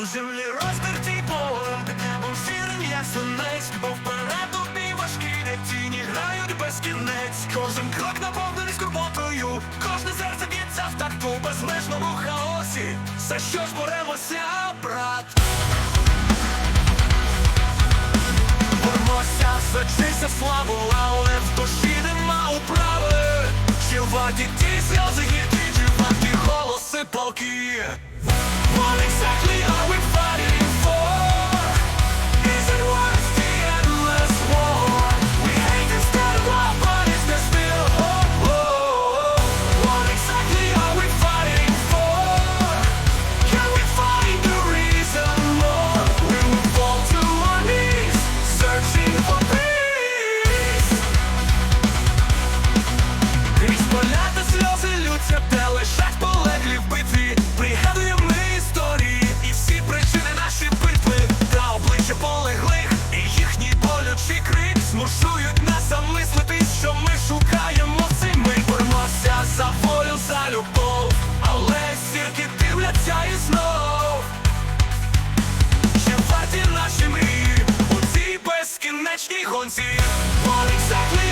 У землі розтертий полем, у сірим я сонець, бо вперед бій важкі де тіні грають без кінець. Кожен крок наповнений скорботою, кожне серце б'ється в такту безмежному хаосі. За що ж боремося, брат? Боремося за честь, за славу, але в душі нема управи. Чи варті ті сльози гіркі, чи варті голоси полки? What to you. What exactly?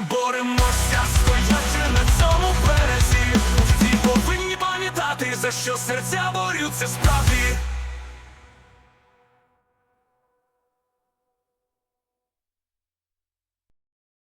боремося, стоячи на цьому березі? Всі повинні пам'ятати, за що серця борються справді.